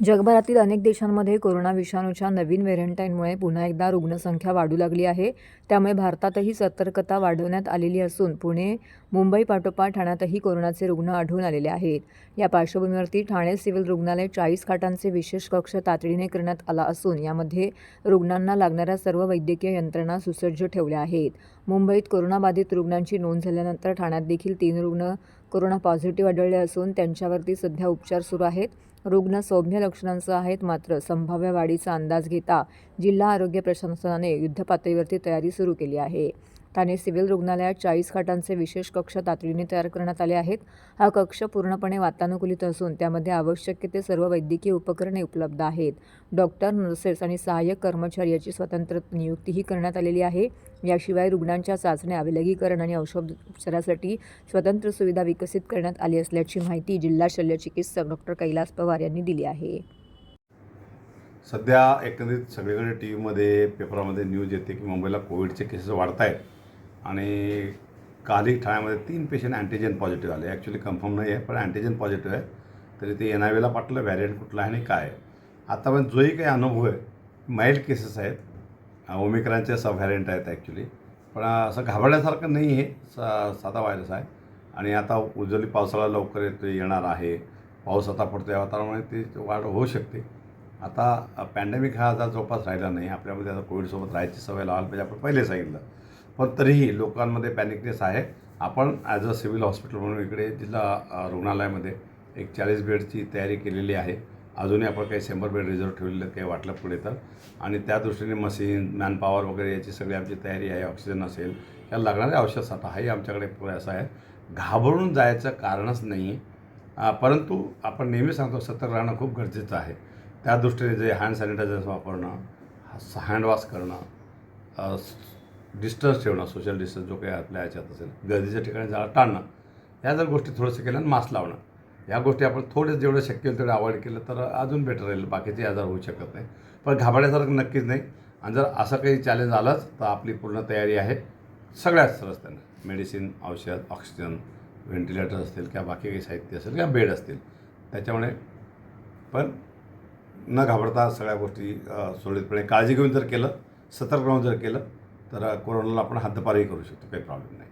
जगभरातील अनेक देशांमध्ये कोरोना विषाणूच्या नवीन व्हेरियंटाईनमुळे पुन्हा एकदा रुग्णसंख्या वाढू लागली आहे. त्यामुळे भारतातही सतर्कता वाढवण्यात आलेली असून पुणे मुंबई पाठोपाठ ठाण्यातही कोरोनाचे रुग्ण आढळून आलेले आहेत. या पार्श्वभूमीवरती ठाणे सिव्हिल रुग्णालय चाळीस खाटांचे विशेष कक्ष तातडीने करण्यात आला असून यामध्ये रुग्णांना लागणाऱ्या सर्व वैद्यकीय यंत्रणा सुसज्ज ठेवल्या आहेत. मुंबईत कोरोनाबाधित रुग्णांची नोंद झाल्यानंतर ठाण्यात देखील तीन रुग्ण कोरोना पॉझिटिव्ह आढळले असून त्यांच्यावरती सध्या उपचार सुरू आहेत. रुग्ण सौम्य लक्षणांसह आहेत मात्र संभाव्य वाढीचा अंदाज घेता जिल्हा आरोग्य प्रशासनाने युद्धपातळीवरती तयारी सुरू केली आहे. ठाणे सिव्हिल रुग्णालयात चाळीस खाटांचे विशेष कक्ष तातडीने तयार करण्यात आले आहेत. हा कक्ष पूर्णपणे वातानुकूलित असून त्यामध्ये आवश्यक ते सर्व वैद्यकीय उपकरणे उपलब्ध आहेत. डॉक्टर नर्सेस आणि सहाय्यक कर्मचारी याची स्वतंत्र नियुक्तीही करण्यात आलेली आहे. याशिवाय रुग्णांच्या चाचण्या विलगीकरण आणि औषध उपचारासाठी स्वतंत्र सुविधा विकसित करण्यात आली असल्याची माहिती जिल्हा शल्यचिकित्सक डॉक्टर कैलास पवार यांनी दिली आहे. सध्या एकंदरीत सगळीकडे टी व्हीमध्ये पेपरामध्ये न्यूज येते की मुंबईला कोविडचे केसेस वाढत आहेत आणि कालही ठाण्यामध्ये तीन पेशंट अँटीजेन पॉझिटिव्ह आले. ॲक्च्युली कन्फर्म नाही आहे पण अँटीजेन पॉझिटिव्ह आहे. तरी ते एन आय वेला पाठलं व्हॅरियंट कुठला आहे आणि काय. आहे आतापर्यंत जोही काही अनुभव आहे माइल्ड केसेस आहेत. ओमिक्रांचे सब व्हॅरियंट आहेत ॲक्च्युली पण असं घाबरण्यासारखं नाही आहे सा साधा व्हायरस आहे. आणि आता उजवली पावसाळा लवकर येतो येणार आहे. पाऊस आता पडतो या वातावरणामुळे ती वाढ होऊ शकते. आता पॅन्डेमिक हा आता जवळपास राहिला नाही आपल्यामध्ये आता कोविडसोबत राहायची सवय लावायला पाहिजे आपण पहिले सांगितलं. पण तरीही लोकांमध्ये पॅनिकनेस आहे. आपण ॲज अ सिव्हिल हॉस्पिटल म्हणून इकडे जिल्हा रुग्णालयामध्ये एक चाळीस बेडची तयारी केलेली आहे. अजूनही आपण काही शंभर बेड रिझर्व ठेवलेलं काही वाटलं पुढे तर. आणि त्या दृष्टीने मशीन मॅनपॉवर वगैरे याची सगळी आमची तयारी आहे. ऑक्सिजन असेल या लागणारे औषध साठा हाही आमच्याकडे पुरेसा आहे. घाबरून जायचं कारणच नाही. आहे परंतु आपण नेहमी सांगतो सतर्क राहणं खूप गरजेचं आहे. त्या दृष्टीने जे हँड सॅनिटायझर्स वापरणं हँडवॉश करणं डिस्टन्स ठेवणं सोशल डिस्टन्स जो काही आपल्या ह्याच्यात असेल गर्दीच्या ठिकाणी जाणं टाळणं या जर गोष्टी थोडंसं केल्या आणि मास्क लावणं या गोष्टी आपण थोडे जेवढं शक्य होईल तेवढं अवॉइड केलं तर अजून बेटर राहील. बाकीचे आजार होऊ शकत नाही. पण घाबरण्यासारखं नक्कीच नाही. आणि जर असं काही चॅलेंज आलंच तर आपली पूर्ण तयारी आहे सगळ्याच रस्त्यानं. मेडिसिन औषध ऑक्सिजन व्हेंटिलेटर असतील किंवा बाकी काही साहित्य असेल किंवा बेड असतील. त्याच्यामुळे पण न घाबरता सगळ्या गोष्टी सुरळीतपणे काळजी घेऊन जर केलं सतर्क राहून जर केलं तर कोरोनाला आपण हद्दपारही करू शकतो काही प्रॉब्लेम नाही